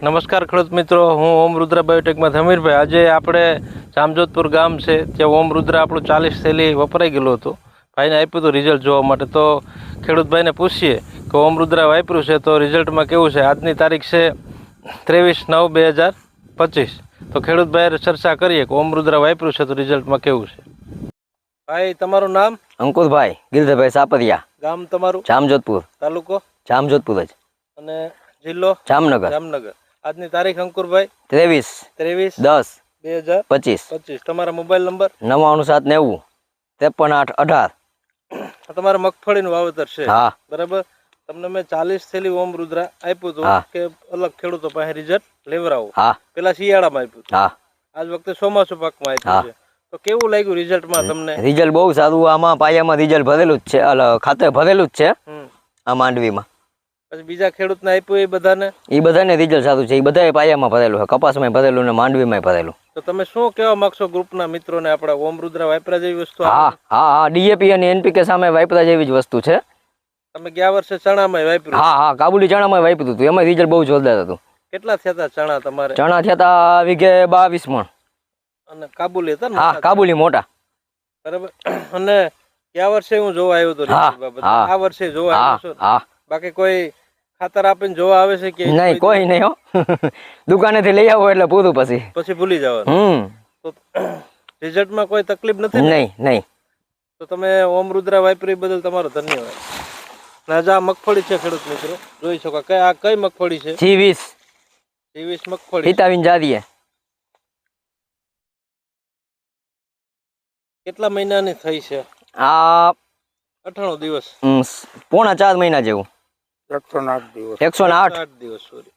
નમસ્કાર ખેડૂત મિત્રો હું ઓમ રુદ્ર બાયોટેકમાં ધમીરભાઈ આજે આપણે જામજોધપુર ગામ છે ત્યાં ઓમ રુદ્ર આપણું ચાલીસ થેલી વપરાઈ ગયેલું હતું. ભાઈને આપ્યું હતું રિઝલ્ટ જોવા માટે. તો ખેડૂતભાઈને પૂછીએ કે ઓમ રુદ્ર વાપર્યું છે તો રિઝલ્ટમાં કેવું છે? આજની તારીખ છે ત્રેવીસ નવ બે હજાર પચીસ. તો ખેડૂતભાઈ ચર્ચા કરીએ કે ઓમ રુદ્ર વાપર્યું છે તો રિઝલ્ટમાં કેવું છે? ભાઈ તમારું નામ? અંકુરભાઈ ગિરધરભાઈ સાપરિયા. ગામ તમારું? જામજોધપુર. તાલુકો? જામજોધપુર જ. અને જિલ્લો? જામનગર. જામનગર. આજની તારીખ અંકુરભાઈ? ત્રેવીસ. ત્રેવીસ? દસ. બે હજાર પચીસ. પચીસ. તમારા મોબાઈલ નંબર? નવ્વાણું સાત નેવું. ત્રેપન આઠ અઢાર. તમારે મગફળીનું વાવેતર છે. હા. બરાબર? તમને મેં ચાલીસ થેલી ઓમ રુદ્રા આપ્યું હતું કે અલગ ખેડૂતો પાસે રિઝલ્ટ લેવરાવો. હા. પેલા શિયાળામાં આપ્યું હતું. હા. આજ વખતે ચોમાસુ પાકમાં આપ્યું છે. તો કેવું લાગ્યું રિઝલ્ટમાં તમને? રિઝલ્ટ બહુ સારું. આમાં પાયામાં રિઝલ્ટ ભરેલું જ છે. ખાતર ભરેલું જ છે. આ માંડવીમાં. પછી બીજા ખેડૂતને આપ્યું એ બધાને? એ બધાને રિઝલ્ટ સારું છે. એ બધાએ પાયામાં ભરેલું છે. કપાસમાં ભરેલું ને માંડવીમાં ભરેલું. તો તમે શું કહેવા માંગશો ગ્રુપના મિત્રોને? આપણા ઓમ રુદ્ર વાપરા જેવી વસ્તુ હા હા હા. ડીએપી અને એનપીકે સામે વાપરા જેવી જ વસ્તુ છે. તમે ગયા વર્ષે ચણામાં વાપર્યું? હા હા. કાબુલી ચણામાં વાપર્યું હતું. એમાં રિઝલ્ટ બહુ જોરદાર હતું. કેટલા થયા ચણા તમારે? ચણા થયા વીઘે બાવીસ મણ. અને કાબુલી હતા હા કાબુલી મોટા. બરાબર. અને ગયા વર્ષે હું જોવા આવ્યો હતો. આ વર્ષે જોવા આવ્યો છું? બાકી કોઈ ખાતર આપીને જોવા આવે છે કે નહીં કોઈ નહીં હો. દુકાનેથી લઈ આવો એટલે પૂરું પછી. પછી ભૂલી જવાનું. હમ. તો રિઝલ્ટમાં કોઈ તકલીફ નથી? નહીં નહીં. તો તમે ઓમ રુદ્રા વાપરી બદલ તમારો ધન્યવાદ. રાજા મગફળી છે ખેડૂત મિત્રો. જોઈ શકો કે આ કઈ મગફળી છે? જી વીસ. ત્રેવીસ મગફળી. પિતાવીન જાદીએ. કેટલા મહિનાની થઈ છે? આ અઠાણું દિવસ. પોણા ચાર મહિના જેવું. એકસો આઠ દિવસ. એકસો આઠ? દિવસ સોરી